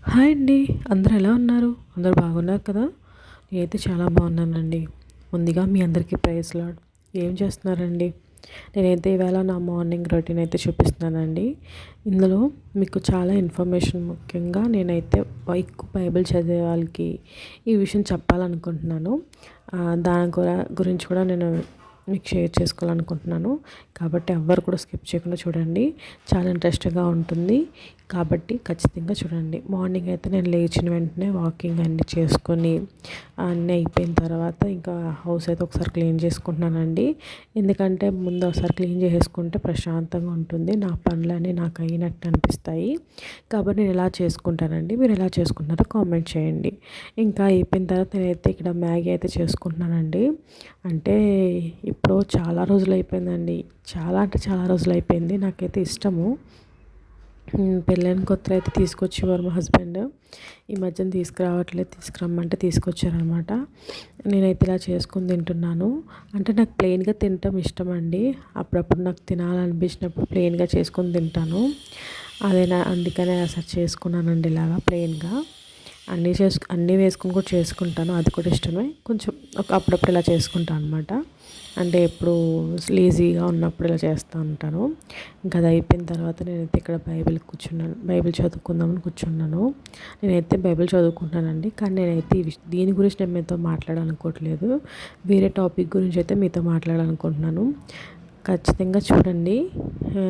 Hi అండి. అందరూ ఎలా ఉన్నారు? అందరూ బాగున్నారు కదా? నేనైతే చాలా బాగున్నానండి. ముందుగా మీ అందరికీ ప్రైజ్ లాడ్. ఏం చేస్తున్నారండి? నేనైతే ఈవేళ నా మార్నింగ్ రొటీన్ అయితే చూపిస్తున్నానండి. ఇందులో మీకు చాలా ఇన్ఫర్మేషన్ ముఖ్యంగా నేనైతే ఎక్కువ బైబిల్ చదివే వాళ్ళకి ఈ విషయం చెప్పాలనుకుంటున్నాను. దాని గురించి కూడా నేను మీకు షేర్ చేసుకోవాలనుకుంటున్నాను. కాబట్టి ఎవ్వరు కూడా స్కిప్ చేయకుండా చూడండి. చాలా ఇంట్రెస్ట్గా ఉంటుంది. కాబట్టి ఖచ్చితంగా చూడండి. మార్నింగ్ అయితే నేను లేచిన వెంటనే వాకింగ్ అన్నీ చేసుకొని అన్నీ అయిపోయిన తర్వాత ఇంకా హౌస్ అయితే ఒకసారి క్లీన్ చేసుకుంటున్నానండి. ఎందుకంటే ముందు ఒకసారి క్లీన్ చేసుకుంటే ప్రశాంతంగా ఉంటుంది. నా పనులన్నీ నాకు అయినట్టు అనిపిస్తాయి. కాబట్టి నేను ఎలా చేసుకుంటానండి? మీరు ఎలా చేసుకుంటున్నారో కామెంట్ చేయండి. ఇంకా అయిపోయిన తర్వాత నేనైతే ఇక్కడ మ్యాగీ అయితే చేసుకుంటున్నానండి. అంటే ఇప్పుడు చాలా రోజులు అయిపోయిందండి. చాలా అంటే చాలా రోజులు అయిపోయింది. నాకైతే ఇష్టము. పెళ్ళైన కొత్తలో అయితే తీసుకొచ్చేవారు మా హస్బెండ్. ఈ మధ్యన తీసుకురావట్లేదు తీసుకురమ్మంటే తీసుకొచ్చారనమాట. నేనైతే ఇలా చేసుకుని తింటున్నాను. అంటే నాకు ప్లెయిన్గా తినటం ఇష్టం అండి అప్పుడప్పుడు నాకు తినాలనిపించినప్పుడు ప్లెయిన్గా చేసుకొని తింటాను. అదే నా అందుకనే అసలు చేసుకున్నానండి ఇలాగా ప్లెయిన్గా. అన్నీ చేసు అన్నీ వేసుకుని కూడా చేసుకుంటాను. అది కూడా ఇష్టమే. కొంచెం ఒక అప్పుడప్పుడు ఇలా చేసుకుంటాను అనమాట అంటే ఎప్పుడు లేజీగా ఉన్నప్పుడు ఇలా చేస్తూ ఉంటాను. ఇంకా అది అయిపోయిన తర్వాత నేనైతే ఇక్కడ బైబిల్ కూర్చున్నాను. బైబిల్ చదువుకుందామని కూర్చున్నాను. నేనైతే బైబిల్ చదువుకుంటానండి. కానీ నేనైతే దీని గురించి నేను మీతో మాట్లాడాలనుకోవట్లేదు. వేరే టాపిక్ గురించి అయితే మీతో మాట్లాడాలనుకుంటున్నాను. ఖచ్చితంగా చూడండి.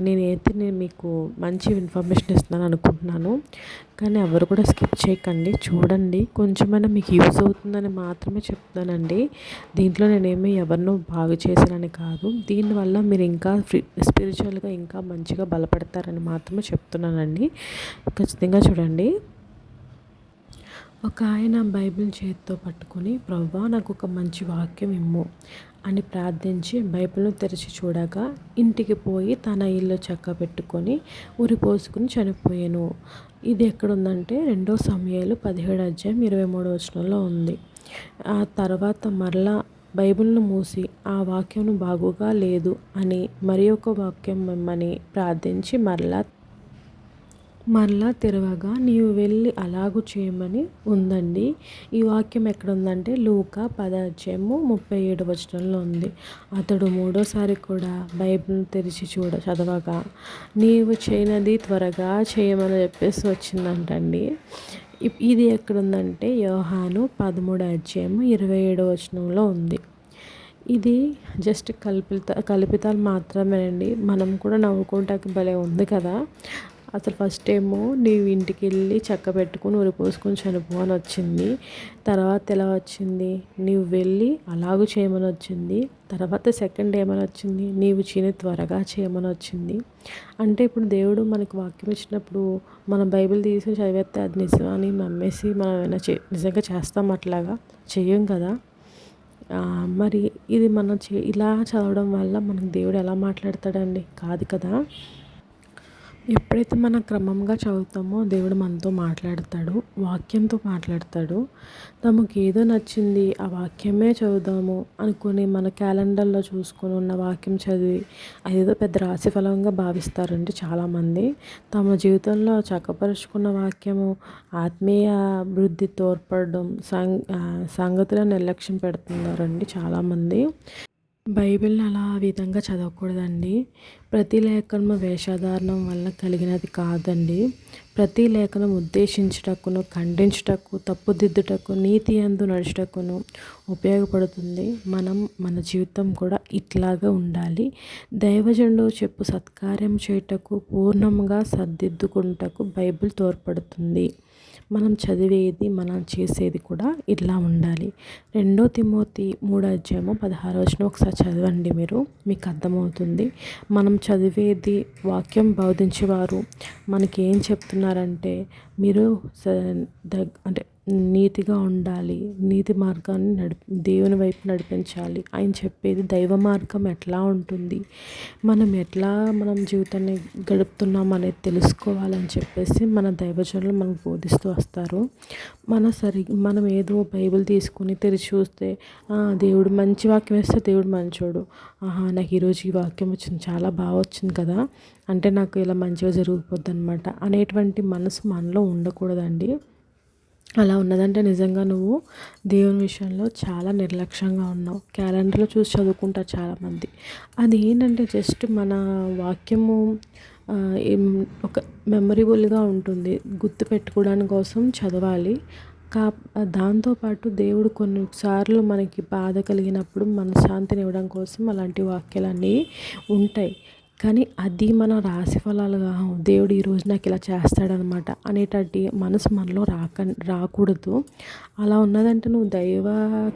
నేనైతే నేను మీకు మంచి ఇన్ఫర్మేషన్ ఇస్తున్నాను అనుకుంటున్నాను. కానీ ఎవరు కూడా స్కిప్ చేయకండి. చూడండి. కొంచెమైనా మీకు యూజ్ అవుతుందని మాత్రమే చెప్తానండి దీంట్లో నేనేమి ఎవరినో బాగు చేశానని కాదు. దీనివల్ల మీరు ఇంకా స్పిరిచువల్గా ఇంకా మంచిగా బలపడతారని మాత్రమే చెప్తున్నానండి. ఖచ్చితంగా చూడండి. ఒక ఆయన బైబిల్ చేతితో పట్టుకొని ప్రవ్వా నాకు ఒక మంచి వాక్యం ఇమ్ము. అని ప్రార్థించి బైబిల్ను తెరిచి చూడగా ఇంటికి పోయి తన ఇల్లు చక్క పెట్టుకొని ఉరి పోసుకుని చనిపోయాను. ఇది ఎక్కడుందంటే రెండో సమయాలు పదిహేడు అధ్యాయం ఇరవై మూడో వచనంలో ఉంది. ఆ తర్వాత మరలా బైబిల్ను మూసి ఆ వాక్యం బాగుగా లేదు అని మరి ఒక వాక్యం మిమ్మని ప్రార్థించి మరలా మరలా తెరవగా నీవు వెళ్ళి అలాగు చేయమని ఉందండి. ఈ వాక్యం ఎక్కడ ఉందంటే లూక పదాధ్యాయము ముప్పై ఏడు వచనంలో ఉంది. అతడు మూడోసారి కూడా బైబిల్ తెరిచి చూడ చదవగా నీవు చేయనది త్వరగా చేయమని చెప్పేసి వచ్చిందంటండి. ఇది ఎక్కడుందంటే యోహాను పదమూడు అధ్యాయము ఇరవై ఏడు వచనంలో ఉంది. ఇది జస్ట్ కల్పిత కల్పితాలు మాత్రమేనండి. మనం కూడా నవ్వుకోవటానికి భలే ఉంది కదా. అసలు ఫస్ట్ ఏమో నీవు ఇంటికి వెళ్ళి చక్క పెట్టుకుని ఉరిపోసుకొని చనిపో అని వచ్చింది. తర్వాత ఎలా వచ్చింది? నీవు వెళ్ళి అలాగూ చేయమని వచ్చింది. తర్వాత సెకండ్ ఏమని వచ్చింది? నీవు చిని త్వరగా చేయమని వచ్చింది. అంటే ఇప్పుడు దేవుడు మనకి వాక్యం ఇచ్చినప్పుడు మన బైబిల్ తీసి చదివేస్తే అది నిజమని నమ్మేసి మనం ఏమైనా చే నిజంగా చేస్తాం అట్లాగా? చేయం కదా? మరి ఇది మనం చే ఇలా చదవడం వల్ల మనకు దేవుడు ఎలా మాట్లాడతాడండి? కాదు కదా? ఎప్పుడైతే మనం క్రమంగా చదువుతామో దేవుడు మనతో మాట్లాడతాడు వాక్యంతో మాట్లాడతాడు. తమకు ఏదో నచ్చింది ఆ వాక్యమే చదువుదాము అనుకుని మన క్యాలెండర్లో చూసుకొని ఉన్న వాక్యం చదివి అదేదో పెద్ద రాశిఫలంగా భావిస్తారండి చాలామంది. తమ జీవితంలో చక్కపరుచుకున్న వాక్యము ఆత్మీయ అభివృద్ధి తోడ్పడడం సంగ సంగతులను నిర్లక్ష్యం పెడుతున్నారండి చాలామంది. బైబిల్ని అలా ఆ విధంగా చదవకూడదండి. ప్రతి లేఖనము వేషధారణం వల్ల కలిగినది కాదండి. ప్రతి లేఖనం ఉద్దేశించుటకును ఖండించుటకు తప్పుదిద్దుటకు నీతి అందు నడుచుటకును ఉపయోగపడుతుంది. మనం మన జీవితం కూడా ఇట్లాగా ఉండాలి. దైవజండు చెప్పు సత్కార్యం చేయుటకు పూర్ణంగా సర్దిద్దుకుంటకు బైబిల్ తోడ్పడుతుంది. మనం చదివేది మనం చేసేది కూడా ఇట్లా ఉండాలి. రెండో తిమోతి మూడో అధ్యాయము పదహారు వచ్చిన ఒకసారి చదవండి మీరు మీకు అర్థమవుతుంది. మనం చదివేది వాక్యం బోధించేవారు మనకి ఏం చెప్తున్నారంటే మీరు అంటే నీతిగా ఉండాలి నీతి మార్గాన్ని నడిపి దేవుని వైపు నడిపించాలి. ఆయన చెప్పేది దైవ మార్గం ఎట్లా ఉంటుంది మనం ఎట్లా మనం జీవితాన్ని గడుపుతున్నాం అనేది తెలుసుకోవాలని చెప్పేసి మన దైవజనులు మనకు బోధిస్తూ వస్తారు. మన సరి మనం ఏదో బైబిల్ తీసుకుని తెరిచి చూస్తే దేవుడు మంచి వాక్యం వేస్తే దేవుడు మంచోడు. ఆహా నాకు ఈరోజు ఈ వాక్యం వచ్చింది చాలా బాగా వచ్చింది కదా. అంటే నాకు ఇలా మంచిగా జరిగిపోద్ది అనమాట అనేటువంటి మనసు మనలో ఉండకూడదండి. అలా ఉన్నదంటే నిజంగా నువ్వు దేవుని విషయంలో చాలా నిర్లక్ష్యంగా ఉన్నావు. క్యాలెండర్లో చూసి చదువుకుంటారు చాలామంది. అది ఏంటంటే జస్ట్ మన వాక్యము ఒక మెమొరబుల్గా ఉంటుంది. గుర్తు పెట్టుకోవడానికి కోసం చదవాలి. కా దాంతోపాటు దేవుడు కొన్నిసార్లు మనకి బాధ కలిగినప్పుడు మనశ్శాంతిని ఇవ్వడం కోసం అలాంటి వాక్యాలన్నీ ఉంటాయి. కానీ అది మన రాశి ఫలాలుగా దేవుడు ఈరోజు నాకు ఇలా చేస్తాడనమాట అనేటటువంటి మనసు మనలో రాక రాకూడదు. అలా ఉన్నదంటే నువ్వు దైవ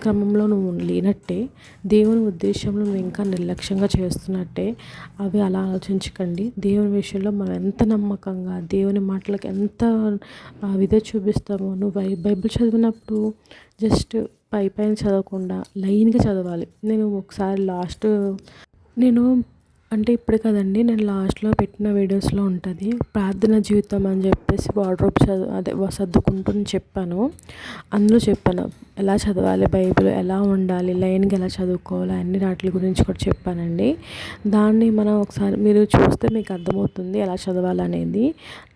క్రమంలో నువ్వు లేనట్టే దేవుని ఉద్దేశంలో నువ్వు ఇంకా నిర్లక్ష్యంగా చేస్తున్నట్టే. అవి అలా ఆలోచించకండి. దేవుని విషయంలో మనం ఎంత నమ్మకంగా దేవుని మాటలకు ఎంత విధ చూపిస్తామో నువ్వు బైబిల్ చదివినప్పుడు జస్ట్ పై పైన చదవకుండా లైన్గా చదవాలి. నేను ఒకసారి లాస్ట్ నేను అంటే ఇప్పుడు కదండి నేను లాస్ట్లో పెట్టిన వీడియోస్లో ఉంటుంది ప్రార్థన జీవితం అని చెప్పేసి వార్డ్రోబ్ చదువు అదే సర్దుకుంటూ చెప్పాను. అందులో చెప్పాను ఎలా చదవాలి బైబిల్ ఎలా ఉండాలి లైన్గా ఎలా చదువుకోవాలి అన్ని వాటి గురించి కూడా చెప్పానండి. దాన్ని మనం ఒకసారి మీరు చూస్తే మీకు అర్థమవుతుంది ఎలా చదవాలనేది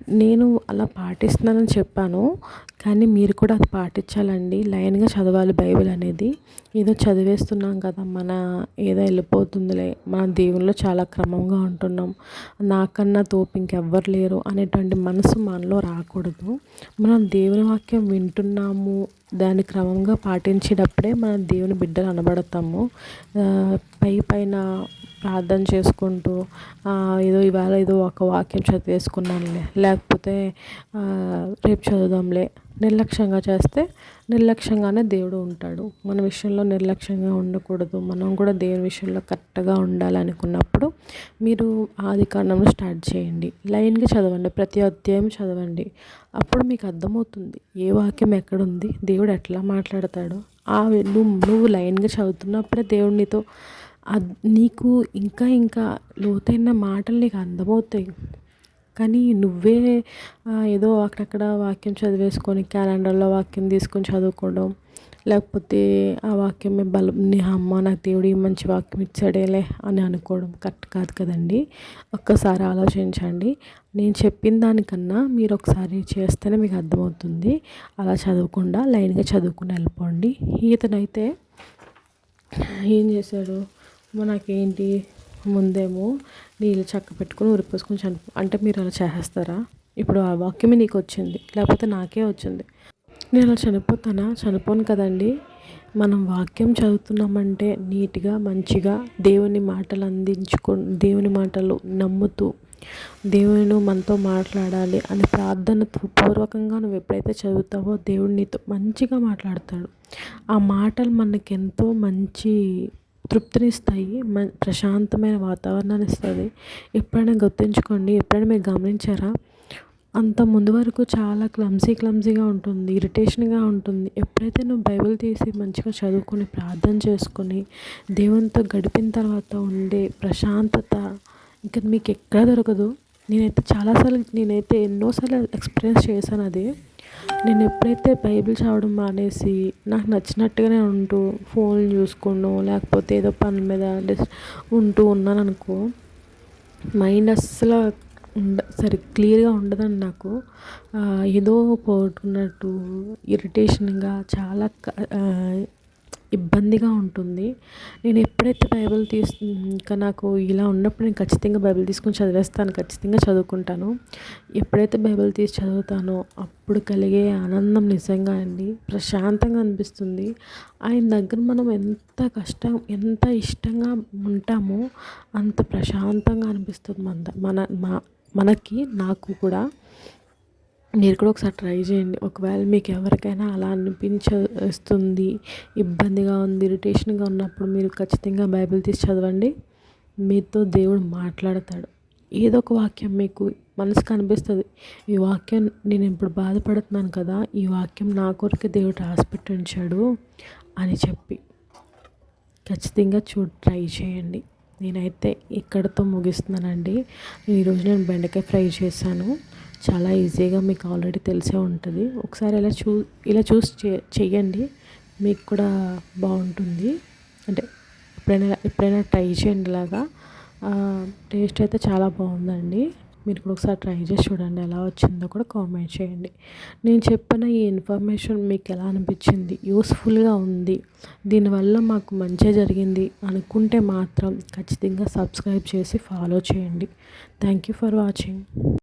నేను అలా పాటిస్తున్నానని చెప్పాను కానీ మీరు కూడా అది పాటించాలండి లైన్గా చదవాలి బైబిల్ అనేది. ఏదో చదివేస్తున్నాం కదా మన ఏదో వెళ్ళిపోతుందిలే మన దేవుళ్ళు చాలా క్రమంగా ఉంటున్నాం. నాకన్నా తోపు ఇంకెవ్వరు లేరు అనేటువంటి మనసు మనలో రాకూడదు. మనం దేవుని వాక్యం వింటున్నాము దాన్ని క్రమంగా పాటించేటప్పుడే మనం దేవుని బిడ్డలు అనబడతాము. పై పైన ప్రార్థన చేసుకుంటూ ఏదో ఇవాళ ఏదో ఒక వాక్యం చదివేసుకున్నానులే. లేకపోతే రేపు చదువుదాంలే. నిర్లక్ష్యంగా చేస్తే నిర్లక్ష్యంగానే దేవుడు ఉంటాడు. మన విషయంలో నిర్లక్ష్యంగా ఉండకూడదు. మనం కూడా దేవుని విషయంలో కరెక్ట్గా ఉండాలనుకున్నప్పుడు మీరు ఆది కాండంలో స్టార్ట్ చేయండి. లైన్గా చదవండి. ప్రతి అధ్యాయం చదవండి. అప్పుడు మీకు అర్థమవుతుంది. ఏ వాక్యం ఎక్కడుంది? దేవుడు ఎట్లా మాట్లాడతాడో? ఆ నువ్వు నువ్వు లైన్గా చదువుతున్నప్పుడే దేవుడు నీతో నీకు ఇంకా ఇంకా లోతైన మాటలు నీకు అర్థమవుతాయి కానీ నువ్వే ఏదో అక్కడక్కడ వాక్యం చదివేసుకొని క్యాలెండర్లో వాక్యం తీసుకొని చదువుకోవడం లేకపోతే ఆ వాక్యమే బలం నీ అమ్మ నాకు దేవుడు మంచి వాక్యం ఇచ్చాడేలే అని అనుకోవడం కరెక్ట్ కాదు కదండి. ఒక్కసారి ఆలోచించండి. నేను చెప్పిన దానికన్నా మీరు ఒకసారి చేస్తేనే మీకు అర్థమవుతుంది. అలా చదవకుండా లైన్గా చదువుకుని వెళ్ళిపోండి. ఈతనైతే ఏం చేశాడు? మనకేంటి ముందేమో నీళ్ళు చక్క పెట్టుకుని ఉరిపోసుకొని చనిపో అంటే మీరు అలా చేసేస్తారా? ఇప్పుడు ఆ వాక్యమే నీకు వచ్చింది లేకపోతే నాకే వచ్చింది. నేను అలా చనిపోతానా? చనిపోను కదండి. మనం వాక్యం చదువుతున్నామంటే నీట్గా మంచిగా దేవుని మాటలు అందించుకో దేవుని మాటలు నమ్ముతూ దేవుని మనతో మాట్లాడాలి అని ప్రార్థన పూర్వకంగా నువ్వు ఎప్పుడైతే చదువుతావో దేవుడు నీతో మంచిగా మాట్లాడతాడు. ఆ మాటలు మనకెంతో మంచి తృప్తినిస్తాయి మ ప్రశాంతమైన వాతావరణాన్ని ఇస్తుంది ఎప్పుడైనా గుర్తుంచుకోండి ఎప్పుడైనా మీరు గమనించారా? అంత ముందు వరకు చాలా క్లమ్సీ క్లమ్సీగా ఉంటుంది ఇరిటేషన్గా ఉంటుంది. ఎప్పుడైతే నువ్వు బైబిల్ తీసి మంచిగా చదువుకొని ప్రార్థన చేసుకొని దేవునితో గడిపిన తర్వాత ఉండే ప్రశాంతత ఇంకా మీకు ఎక్కడ దొరకదు. నేనైతే చాలాసార్లు నేనైతే ఎన్నోసార్లు ఎక్స్పీరియన్స్ చేశాను అది. నేను ఎప్పుడైతే బైబిల్ చదవడం మానేసి నాకు నచ్చినట్టుగానే ఉంటూ ఫోన్ చూసుకోను లేకపోతే ఏదో పని మీద ఉంటూ ఉన్నాను అనుకో మైండ్ అస్సలు ఉండ సరి క్లియర్గా ఉండదండి నాకు. ఏదో పోగొట్టుకున్నట్టు ఇరిటేషన్గా చాలా ఇబ్బందిగా ఉంటుంది. నేను ఎప్పుడైతే బైబిల్ తీసు ఇంకా నాకు ఇలా ఉన్నప్పుడు నేను ఖచ్చితంగా బైబిల్ తీసుకొని చదివేస్తాను ఖచ్చితంగా చదువుకుంటాను. ఎప్పుడైతే బైబిల్ తీసి చదువుతానో అప్పుడు కలిగే ఆనందం నిజంగా అండి. ప్రశాంతంగా అనిపిస్తుంది. ఆయన దగ్గర మనం ఎంత కష్టం ఎంత ఇష్టంగా ఉంటామో అంత ప్రశాంతంగా అనిపిస్తుంది మన మన మనకి నాకు కూడా. మీరు కూడా ఒకసారి ట్రై చేయండి. ఒకవేళ మీకు ఎవరికైనా అలా అనిపించేస్తుంది ఇబ్బందిగా ఉంది ఇరిటేషన్గా ఉన్నప్పుడు మీరు ఖచ్చితంగా బైబిల్ తీసి చదవండి. మీతో దేవుడు మాట్లాడతాడు. ఏదో ఒక వాక్యం మీకు మనసుకు అనిపిస్తుంది. ఈ వాక్యం నేను ఇప్పుడు బాధపడుతున్నాను కదా ఈ వాక్యం నా కొరకే దేవుడు రాసిపెట్టి ఉంచాడు అని చెప్పి ఖచ్చితంగా చూ ట్రై చేయండి. నేనైతే ఇక్కడతో ముగిస్తున్నానండి. ఈరోజు నేను బెండకాయ ఫ్రై చేశాను. చాలా ఈజీగా మీకు ఆల్రెడీ తెలిసే ఉంటుంది. ఒకసారి ఇలా చూ ఇలా చూసి చెయ్యండి. మీకు కూడా బాగుంటుంది. అంటే ఎప్పుడైనా ఎప్పుడైనా ట్రై చేయండి ఇలాగా. టేస్ట్ అయితే చాలా బాగుందండి. మీరు కూడా ఒకసారి ట్రై చేసి చూడండి ఎలా వచ్చిందో కూడా కామెంట్ చేయండి. నేను చెప్పిన ఈ ఇన్ఫర్మేషన్ మీకు ఎలా అనిపించింది? యూస్ఫుల్గా ఉంది. దీనివల్ల మాకు మంచి జరిగింది అనుకుంటే మాత్రం ఖచ్చితంగా సబ్స్క్రైబ్ చేసి ఫాలో చేయండి. Thank you for watching.